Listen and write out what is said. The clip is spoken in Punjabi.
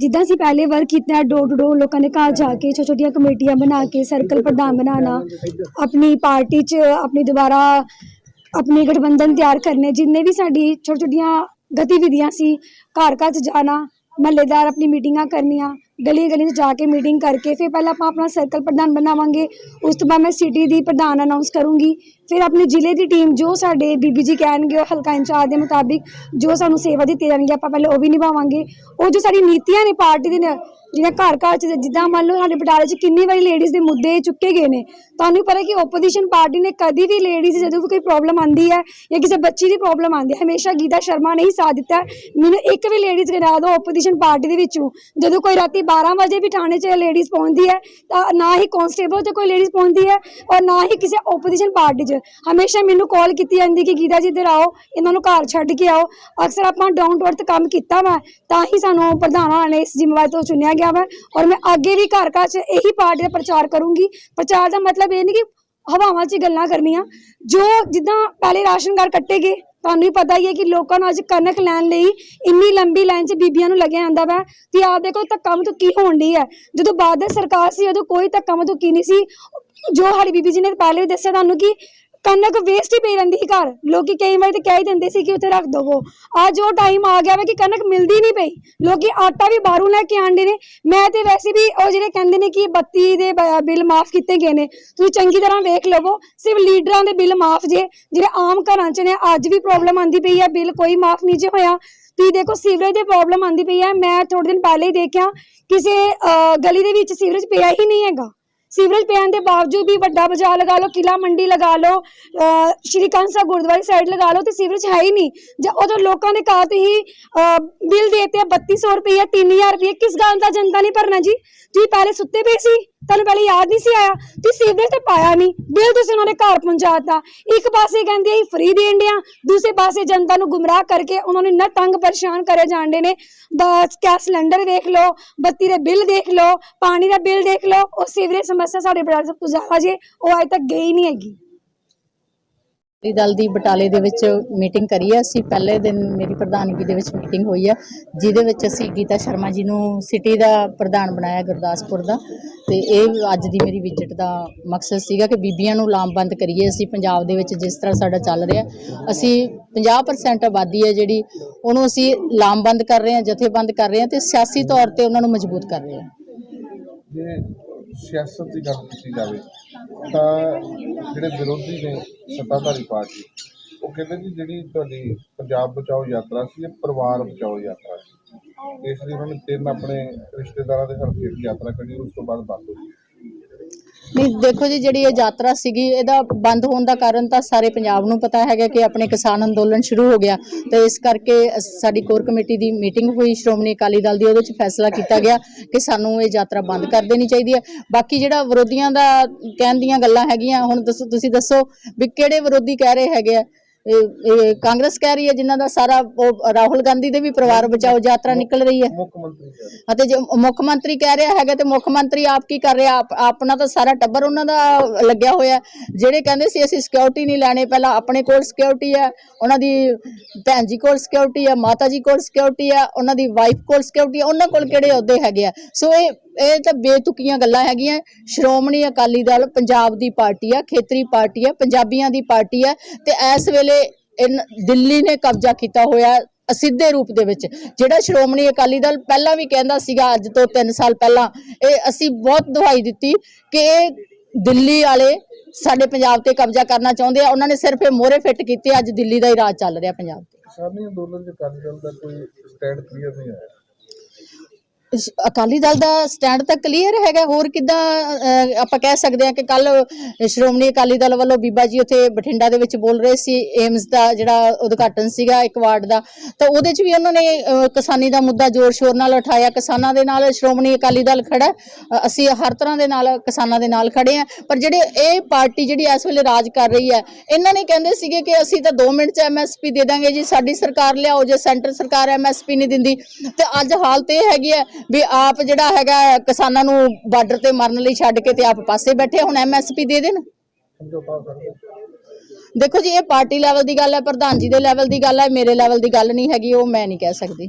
ਜਿੱਦਾਂ ਅਸੀਂ ਪਹਿਲੇ ਵਰਕ ਕੀਤਾ ਡੋਰ ਟੂ ਡੋਰ ਲੋਕਾਂ ਦੇ ਘਰ ਜਾ ਕੇ, ਛੋਟੀਆਂ ਛੋਟੀਆਂ ਕਮੇਟੀਆਂ ਬਣਾ ਕੇ ਸਰਕਲ ਪ੍ਰਧਾਨ ਬਣਾਉਣਾ, ਆਪਣੀ ਪਾਰਟੀ 'ਚ ਆਪਣੀ ਦੁਬਾਰਾ ਆਪਣੀ ਗਠਬੰਧਨ ਤਿਆਰ ਕਰਨੇ, ਜਿੰਨੇ ਵੀ ਸਾਡੀ ਛੋਟੀਆਂ ਛੋਟੀਆਂ ਗਤੀਵਿਧੀਆਂ ਸੀ ਘਰ ਘਰ 'ਚ ਜਾਣਾ, ਮਹੱਲੇਦਾਰ ਆਪਣੀ ਮੀਟਿੰਗਾਂ ਕਰਨੀਆਂ ਗਲੀਆਂ ਗਲੀਆਂ 'ਚ ਜਾ ਕੇ ਮੀਟਿੰਗ ਕਰਕੇ ਫਿਰ ਪਹਿਲਾਂ ਆਪਾਂ ਆਪਣਾ ਸਰਕਲ ਪ੍ਰਧਾਨ ਬਣਾਵਾਂਗੇ, ਉਸ ਤੋਂ ਬਾਅਦ ਮੈਂ ਸਿਟੀ ਦੀ ਪ੍ਰਧਾਨ ਅਨਾਉਂਸ ਕਰੂੰਗੀ। ਫਿਰ ਆਪਣੇ ਜ਼ਿਲ੍ਹੇ ਦੀ ਟੀਮ ਜੋ ਸਾਡੇ ਬੀਬੀ ਜੀ ਕਹਿਣਗੇ ਉਹ ਹਲਕਾ ਇੰਚਾਰਜ ਦੇ ਮੁਤਾਬਿਕ ਜੋ ਸਾਨੂੰ ਸੇਵਾ ਦਿੱਤੀ ਜਾਣਗੀ, ਆਪਾਂ ਪਹਿਲੇ ਉਹ ਵੀ ਨਿਭਾਵਾਂਗੇ। ਉਹ ਜੋ ਸਾਡੀ ਨੀਤੀਆਂ ਨੇ ਪਾਰਟੀ ਦੇ ਨੇ ਜਿਵੇਂ ਘਰ ਘਰ ਚ ਜਿੱਦਾਂ ਮੰਨ ਲਓ ਸਾਡੇ ਬਟਾਲੇ ਚ ਕਿੰਨੀ ਵਾਰੀ ਲੇਡੀਜ਼ ਦੇ ਮੁੱਦੇ ਚੁੱਕੇ ਗਏ ਨੇ, ਤੁਹਾਨੂੰ ਪਤਾ ਕਿ ਓਪੋਜੀਸ਼ਨ ਪਾਰਟੀ ਨੇ ਕਦੀ ਵੀ ਲੇਡੀਜ਼ ਜਦੋਂ ਵੀ ਕੋਈ ਪ੍ਰੋਬਲਮ ਆਂਦੀ ਹੈ ਜਾਂ ਕਿਸੇ ਬੱਚੀ ਦੀ ਪ੍ਰੋਬਲਮ ਆਂਦੀ ਹੈ, ਹਮੇਸ਼ਾ ਗੀਤਾ ਸ਼ਰਮਾ ਨੇ ਹੀ ਸਾਥ ਦਿੱਤਾ। ਮੈਨੂੰ ਇੱਕ ਵੀ ਲੇਡੀਜ਼ ਗਿਣਾ ਦਿਓ ਓਪੋਜੀਸ਼ਨ ਪਾਰਟੀ ਦੇ ਵਿੱਚੋਂ, ਜਦੋਂ ਕੋਈ ਰਾਤੀ 12 ਵਜੇ ਵੀ ਥਾਣੇ 'ਚ ਲੇਡੀਜ਼ ਪਹੁੰਚਦੀ ਹੈ, ਤਾਂ ਨਾ ਹੀ ਕਾਂਸਟੇਬਲ ਤੇ ਕੋਈ ਲੇਡੀਜ਼ ਪਹੁੰਚਦੀ ਹੈ ਔਰ ਨਾ ਹੀ ਕਿਸੇ ਓਪੋਜੀਸ਼ਨ ਪਾਰਟੀ 'ਚ। ਹਮੇਸ਼ਾ ਮੈਨੂੰ ਕਾਲ ਕੀਤੀ ਜਾਂਦੀ ਕਿ ਗੀਤਾ ਜੀ ਇੱਧਰ ਆਓ, ਇਹਨਾਂ ਨੂੰ ਘਰ ਛੱਡ ਕੇ ਆਓ। ਅਕਸਰ ਆਪਾਂ ਡਾਊਨ ਟੂ ਅਰਥ ਕੰਮ ਕੀਤਾ ਵਾ, ਤਾਂ ਹੀ ਸਾਨੂੰ ਪ੍ਰਧਾਨਾਂ ਨੇ ਇਸ ਜ਼ਿੰਮੇਵਾਰੀ ਤੋਂ ਚੁਣਿਆ ਗਿਆ। ਵਾ ਔਰ ਮੈਂ ਅੱਗੇ ਵੀ ਘਰ ਘਰ 'ਚ ਇਹੀ ਪਾਰਟੀ ਦਾ ਪ੍ਰਚਾਰ ਕਰੂੰਗੀ। ਪ੍ਰਚਾਰ ਦਾ ਮਤਲਬ ਇਹ ਨਹੀਂ ਕਿ ਹਵਾਵਾਂ 'ਚ ਗੱਲਾਂ ਕਰਨੀਆਂ। ਜੋ ਜਿੱਦਾਂ ਪਹਿਲੇ ਰਾਸ਼ਨ ਕਾਰਡ ਕੱਟੇ ਗਏ, ਤੁਹਾਨੂੰ ਵੀ ਪਤਾ ਹੀ ਹੈ ਕਿ ਲੋਕਾਂ ਨੂੰ ਅੱਜ ਕਣਕ ਲੈਣ ਲਈ ਇੰਨੀ ਲੰਬੀ ਲਾਈਨ 'ਚ ਬੀਬੀਆਂ ਨੂੰ ਲੱਗਿਆ ਜਾਂਦਾ ਵਾ ਤੇ ਆਪ ਦੇਖੋ ਧੱਕਾ ਮਤੋਂ ਹੋਣ ਡਈ ਹੈ ਜਦੋਂ ਬਾਦਲ ਸਰਕਾਰ ਸੀ, ਉਦੋਂ ਕੋਈ ਧੱਕਾ ਮਤੋਂ ਨਹੀਂ ਸੀ। ਜੋ ਸਾਡੀ ਬੀਬੀ ਜੀ ਨੇ ਪਹਿਲੇ ਵੀ ਦੱਸਿਆ ਤੁਹਾਨੂੰ ਕਿ ਕਣਕ ਵੇਸਟ ਹੀ ਪਈ ਰਹਿੰਦੀ ਸੀ ਘਰ। ਲੋਕੀ ਕਈ ਵਾਰ ਤੇ ਕਹਿ ਹੀ ਦਿੰਦੇ ਸੀ ਕਿ ਉੱਥੇ ਰੱਖ ਦਵੋ। ਅੱਜ ਉਹ ਟਾਈਮ ਆ ਗਿਆ ਵਾ ਕਿ ਕਣਕ ਮਿਲਦੀ ਨਹੀਂ ਪਈ। ਲੋਕੀ ਆਟਾ ਵੀ ਬਾਹਰੋਂ ਲੈ ਕੇ ਆਂਦੇ ਨੇ। ਮੈਂ ਤੇ ਵੈਸੇ ਵੀ ਉਹ ਜਿਹੜੇ ਕਹਿੰਦੇ ਨੇ ਕਿ ਬੱਤੀ ਦੇ ਬ- ਬਿੱਲ ਮਾਫ ਕੀਤੇ ਗਏ ਨੇ। ਤੁਸੀਂ ਚੰਗੀ ਤਰ੍ਹਾਂ ਵੇਖ ਲਵੋ ਸਿਰਫ ਲੀਡਰਾਂ ਦੇ ਬਿੱਲ ਮਾਫ ਜੇ। ਜਿਹੜੇ ਆਮ ਘਰਾਂ 'ਚ ਨੇ ਅੱਜ ਵੀ ਪ੍ਰੋਬਲਮ ਆਂਦੀ ਪਈ ਹੈ ਬਿੱਲ ਕੋਈ ਮਾਫ ਨਹੀਂ ਜੇ ਹੋਇਆ। ਤੁਸੀਂ ਦੇਖੋ ਸੀਵਰੇਜ ਦੀ ਪ੍ਰੋਬਲਮ ਆਂਦੀ ਪਈ ਹੈ ਮੈਂ ਥੋੜੇ ਦਿਨ ਪਹਿਲੇ ਹੀ ਦੇਖਿਆ ਕਿਸੇ ਅਹ, ਗਲੀ ਦੇ ਵਿੱਚ ਸੀਵਰੇਜ ਪਿਆ ਹੀ ਨਹੀਂ ਹੈਗਾ। ਸੀਵਰੇਜ ਪੈਣ ਦੇ ਬਾਵਜੂਦ ਵੀ ਵੱਡਾ ਬਾਜ਼ਾਰ ਲਗਾ ਲਓ ਕਿਲਾ ਮੰਡੀ ਲਗਾ ਲਓ ਅਹ ਸ਼੍ਰੀ ਕੰਸਾ ਗੁਰਦੁਆਰੇ ਸਾਈਡ ਲਗਾ ਲਓ ਤੇ ਸੀਵਰੇਜ ਹੈ ਹੀ ਨਹੀਂ। ਜਾਂ ਉਦੋਂ ਲੋਕਾਂ ਦੇ ਘਰ ਤੇ ਹੀ ਅਹ, ਬਿੱਲ ਦੇਤੇ 3200 ਰੁਪਏ 3000 ਰੁਪਏ ਕਿਸ ਗੱਲ ਦਾ ਜਨਤਾ ਨਹੀਂ ਭਰਨਾ ਜੀ? ਤੁਸੀਂ ਪਹਿਲੇ ਸੁੱਤੇ ਪਏ ਸੀ। ਤੁਹਾਨੂੰ ਪਹਿਲੇ ਯਾਦ ਨਹੀਂ ਸੀ ਆਇਆ? ਤੁਸੀਂ ਸੀਵਰੇਜ ਤੇ ਪਾਇਆ ਨਹੀਂ। ਬਿੱਲ ਤੁਸੀਂ ਉਹਨਾਂ ਦੇ ਘਰ ਪਹੁੰਚਾਤਾ ਇੱਕ ਪਾਸੇ ਕਹਿੰਦੇ ਅਸੀਂ ਫ੍ਰੀ ਦੇਣ ਡਿਆ। ਦੂਸਰੇ ਪਾਸੇ ਜਨਤਾ ਨੂੰ ਗੁੰਮਰਾਹ ਕਰਕੇ ਉਹਨਾਂ ਨੂੰ ਇੰਨਾ ਤੰਗ ਪਰੇਸ਼ਾਨ ਕਰੇ ਜਾਂਦੇ ਨੇ। ਬਸ ਗੈਸ ਸਿਲੰਡਰ ਦੇਖ ਲਓ, ਬੱਤੀ ਦੇ ਬਿੱਲ ਦੇਖ ਲਓ, ਪਾਣੀ ਦਾ ਬਿੱਲ ਦੇਖ ਲਓ। ਉਹ ਸੀਵਰੇਜ ਸਮੱਸਿਆ ਸਾਡੇ ਬੜਾ ਸਭ ਤੋਂ ਜ਼ਿਆਦਾ ਜੇ, ਉਹ ਅਜੇ ਤੱਕ ਗਈ ਨਹੀਂ ਹੈਗੀ। ਅਕਾਲੀ ਦਲ ਦੀ ਬਟਾਲੇ ਦੇ ਵਿੱਚ ਮੀਟਿੰਗ ਕਰੀ ਹੈ ਅਸੀਂ ਪਹਿਲੇ ਦਿਨ ਮੇਰੀ ਪ੍ਰਧਾਨਗੀ ਦੇ ਵਿੱਚ ਮੀਟਿੰਗ ਹੋਈ ਹੈ ਜਿਹਦੇ ਵਿੱਚ ਅਸੀਂ ਗੀਤਾ ਸ਼ਰਮਾ ਜੀ ਨੂੰ ਸਿਟੀ ਦਾ ਪ੍ਰਧਾਨ ਬਣਾਇਆ, ਗੁਰਦਾਸਪੁਰ ਦਾ। ਤੇ ਇਹ ਅੱਜ ਦੀ ਮੇਰੀ ਵਿਜ਼ਿਟ ਦਾ ਮਕਸਦ ਸੀਗਾ ਕਿ ਬੀਬੀਆਂ ਨੂੰ ਲਾਮਬੰਦ ਕਰੀਏ ਅਸੀਂ ਪੰਜਾਬ ਦੇ ਵਿੱਚ, ਜਿਸ ਤਰ੍ਹਾਂ ਸਾਡਾ ਚੱਲ ਰਿਹਾ। ਅਸੀਂ 50% ਆਬਾਦੀ ਹੈ ਜਿਹੜੀ, ਉਹਨੂੰ ਅਸੀਂ ਲਾਮਬੰਦ ਕਰ ਰਹੇ ਹਾਂ, ਜਥੇਬੰਦ ਕਰ ਰਹੇ ਹਾਂ ਤੇ ਸਿਆਸੀ ਤੌਰ ਤੇ ਉਹਨਾਂ ਨੂੰ ਮਜ਼ਬੂਤ ਕਰ ਰਹੇ ਹਾਂ। ਸਿਆਸਤ ਦੀ ਗੱਲ ਕੀਤੀ ਜਾਵੇ, ਤਾਂ ਜਿਹੜੇ ਵਿਰੋਧੀ ਨੇ ਸੱਤਾਧਾਰੀ ਪਾਰਟੀ, ਉਹ ਕਹਿੰਦੇ ਜੀ ਜਿਹੜੀ ਤੁਹਾਡੀ ਪੰਜਾਬ ਬਚਾਓ ਯਾਤਰਾ ਸੀ, ਇਹ ਪਰਿਵਾਰ ਬਚਾਓ ਯਾਤਰਾ ਸੀ। ਇਸ ਲਈ ਉਹਨਾਂ ਨੇ ਤਿੰਨ ਆਪਣੇ ਰਿਸ਼ਤੇਦਾਰਾਂ ਦੇ ਹਲਕੇ ਦੀ ਯਾਤਰਾ ਕੱਢੀ ਉਸ ਤੋਂ ਬਾਅਦ ਬੰਦ ਹੋ ਗਈ। ਨਹੀਂ, ਦੇਖੋ ਜੀ, ਜਿਹੜੀ ਇਹ ਯਾਤਰਾ ਸੀਗੀ, ਇਹਦਾ ਬੰਦ ਹੋਣ ਦਾ ਕਾਰਨ ਤਾਂ ਸਾਰੇ ਪੰਜਾਬ ਨੂੰ ਪਤਾ ਹੈਗਾ ਕਿ ਆਪਣੇ ਕਿਸਾਨ ਅੰਦੋਲਨ ਸ਼ੁਰੂ ਹੋ ਗਿਆ। ਤੇ ਇਸ ਕਰਕੇ ਸਾਡੀ ਕੋਰ ਕਮੇਟੀ ਦੀ ਮੀਟਿੰਗ ਹੋਈ, ਸ਼੍ਰੋਮਣੀ ਅਕਾਲੀ ਦਲ ਦੀ, ਉਹਦੇ ਵਿੱਚ ਫੈਸਲਾ ਕੀਤਾ ਗਿਆ ਕਿ ਸਾਨੂੰ ਇਹ ਯਾਤਰਾ ਬੰਦ ਕਰ ਦੇਣੀ ਚਾਹੀਦੀ ਹੈ। ਬਾਕੀ ਜਿਹੜਾ ਵਿਰੋਧੀਆਂ ਦਾ ਕਹਿਣ ਦੀਆਂ ਗੱਲਾਂ ਹੈਗੀਆਂ, ਹੁਣ ਦੱਸੋ, ਤੁਸੀਂ ਦੱਸੋ ਵੀ ਕਿਹੜੇ ਵਿਰੋਧੀ ਕਹਿ ਰਹੇ ਹੈਗੇ ਆ? ਕਾਂਗਰਸ ਕਹਿ ਰਹੀ ਹੈ ਜਿਨ੍ਹਾਂ ਦਾ ਸਾਰਾ ਉਹ ਰਾਹੁਲ ਗਾਂਧੀ ਦੇ ਵੀ ਪਰਿਵਾਰ ਬਚਾਓ ਯਾਤਰਾ ਨਿਕਲ ਰਹੀ ਹੈ। ਮੁੱਖ ਮੰਤਰੀ ਅਤੇ ਜੇ ਮੁੱਖ ਮੰਤਰੀ ਕਹਿ ਰਿਹਾ ਹੈਗਾ ਤੇ ਮੁੱਖ ਮੰਤਰੀ ਆਪ ਕੀ ਕਰ ਰਿਹਾ? ਆਪ- ਆਪਣਾ ਤਾਂ ਸਾਰਾ ਟੱਬਰ ਉਹਨਾਂ ਦਾ ਲੱਗਿਆ ਹੋਇਆ ਜਿਹੜੇ ਕਹਿੰਦੇ ਸੀ ਅਸੀਂ ਸਿਕਿਉਰਿਟੀ ਨਹੀਂ ਲੈਣੇ ਪਹਿਲਾਂ ਆਪਣੇ ਕੋਲ ਸਿਕਿਉਰਿਟੀ ਹੈ ਉਹਨਾਂ ਦੀ ਭੈਣ ਜੀ ਕੋਲ ਸਿਕਿਉਰਿਟੀ ਹੈ ਮਾਤਾ ਜੀ ਕੋਲ ਸਿਕਿਉਰਿਟੀ ਹੈ ਉਹਨਾਂ ਦੀ ਵਾਈਫ ਕੋਲ ਸਿਕਿਉਰਿਟੀ ਹੈ ਉਹਨਾਂ ਕੋਲ ਕਿਹੜੇ ਅਹੁਦੇ ਹੈਗੇ ਆ? ਸੋ ਇਹ ਇਹ ਤਾਂ ਬੇਤੁਕੀਆਂ ਗੱਲਾਂ ਹੈਗੀਆਂ। ਸ਼੍ਰੋਮਣੀ ਅਕਾਲੀ ਦਲ ਪੰਜਾਬ ਦੀ ਪਾਰਟੀ ਆ, ਖੇਤਰੀ ਪਾਰਟੀ ਆ, ਪੰਜਾਬੀਆਂ ਦੀ ਪਾਰਟੀ ਆ ਤੇ ਇਸ ਵੇਲੇ ਦਿੱਲੀ ਨੇ ਕਬਜ਼ਾ ਕੀਤਾ ਹੋਇਆ ਅਸਿੱਧੇ ਰੂਪ ਦੇ ਵਿੱਚ। ਜਿਹੜਾ ਸ਼੍ਰੋਮਣੀ ਅਕਾਲੀ ਦਲ ਪਹਿਲਾਂ ਵੀ ਕਹਿੰਦਾ ਸੀਗਾ, ਅੱਜ ਤੋਂ 3 ਸਾਲ ਪਹਿਲਾਂ, ਇਹ ਅਸੀਂ ਬਹੁਤ ਦੁਹਾਈ ਦਿੱਤੀ ਕਿ ਇਹ ਦਿੱਲੀ ਵਾਲੇ ਸਾਡੇ ਪੰਜਾਬ ਤੇ ਕਬਜ਼ਾ ਕਰਨਾ ਚਾਹੁੰਦੇ ਆ। ਉਹਨਾਂ ਨੇ ਸਿਰਫ ਇਹ ਮੋਹਰੇ ਫਿੱਟ ਕੀਤੇ, ਅੱਜ ਦਿੱਲੀ ਦਾ ਹੀ ਰਾਜ ਚੱਲ ਰਿਹਾ ਪੰਜਾਬ ਤੇ। ਕਿਸਾਨੀ ਅੰਦੋਲਨ ਚ ਅਕਾਲੀ ਦਲ ਦਾ ਕੋਈ ਸਟੈਂਡ ਕਲੀਅਰ ਨਹੀਂ ਆਇਆ ਅਕਾਲੀ ਦਲ ਦਾ ਸਟੈਂਡ ਤਾਂ ਕਲੀਅਰ ਹੈਗਾ, ਹੋਰ ਕਿਦਾਂ ਆਪਾਂ ਕਹਿ ਸਕਦੇ ਹਾਂ ਕਿ ਕੱਲ ਸ਼੍ਰੋਮਣੀ ਅਕਾਲੀ ਦਲ ਵੱਲੋਂ ਬੀਬਾ ਜੀ ਉੱਥੇ ਬਠਿੰਡਾ ਦੇ ਵਿੱਚ ਬੋਲ ਰਹੇ ਸੀ ਏਮਸ ਦਾ ਜਿਹੜਾ ਉਦਘਾਟਨ ਸੀਗਾ, ਇੱਕ ਵਾਰਡ ਦਾ। ਤਾਂ ਉਹਦੇ 'ਚ ਵੀ ਉਹਨਾਂ ਨੇ ਕਿਸਾਨੀ ਦਾ ਮੁੱਦਾ ਜ਼ੋਰ ਸ਼ੋਰ ਨਾਲ ਉਠਾਇਆ, ਕਿਸਾਨਾਂ ਦੇ ਨਾਲ ਸ਼੍ਰੋਮਣੀ ਅਕਾਲੀ ਦਲ ਖੜਾ ਅਸੀਂ ਹਰ ਤਰ੍ਹਾਂ ਦੇ ਨਾਲ ਕਿਸਾਨਾਂ ਦੇ ਨਾਲ ਖੜੇ ਆ ਪਰ ਜਿਹੜੇ ਇਹ ਪਾਰਟੀ ਜਿਹੜੀ ਇਸ ਵੇਲੇ ਰਾਜ ਕਰ ਰਹੀ ਹੈ, ਇਹਨਾਂ ਨੇ ਕਹਿੰਦੇ ਸੀਗੇ ਕਿ ਅਸੀਂ ਤਾਂ 2 ਮਿੰਟ 'ਚ ਐਮਐਸਪੀ ਦੇ ਦਾਂਗੇ ਜੀ, ਸਾਡੀ ਸਰਕਾਰ ਲਿਆਓ ਜੇ ਸੈਂਟਰ ਸਰਕਾਰ ਐਮਐਸਪੀ ਨਹੀਂ ਦਿੰਦੀ। ਤੇ ਅੱਜ ਹਾਲਤ ਇਹ ਹੈਗੀ ਹੈ ਵੀ ਆਪ ਜਿਹੜਾ ਹੈਗਾ ਕਿਸਾਨਾਂ ਨੂੰ ਬਾਰਡਰ ਤੇ ਮਰਨ ਲਈ ਛੱਡ ਕੇ ਤੇ ਆਪ ਪਾਸੇ ਬੈਠੇ ਹੁਣ ਐਮਐਸਪੀ ਦੇ ਦੇਣ। ਦੇਖੋ ਜੀ, ਇਹ ਪਾਰਟੀ ਲੈਵਲ ਦੀ ਗੱਲ ਹੈ, ਪ੍ਰਧਾਨ ਜੀ ਦੇ ਲੈਵਲ ਦੀ ਗੱਲ ਹੈ, ਮੇਰੇ ਲੈਵਲ ਦੀ ਗੱਲ ਨਹੀਂ ਹੈਗੀ, ਉਹ ਮੈਂ ਨਹੀਂ ਕਹਿ ਸਕਦੀ।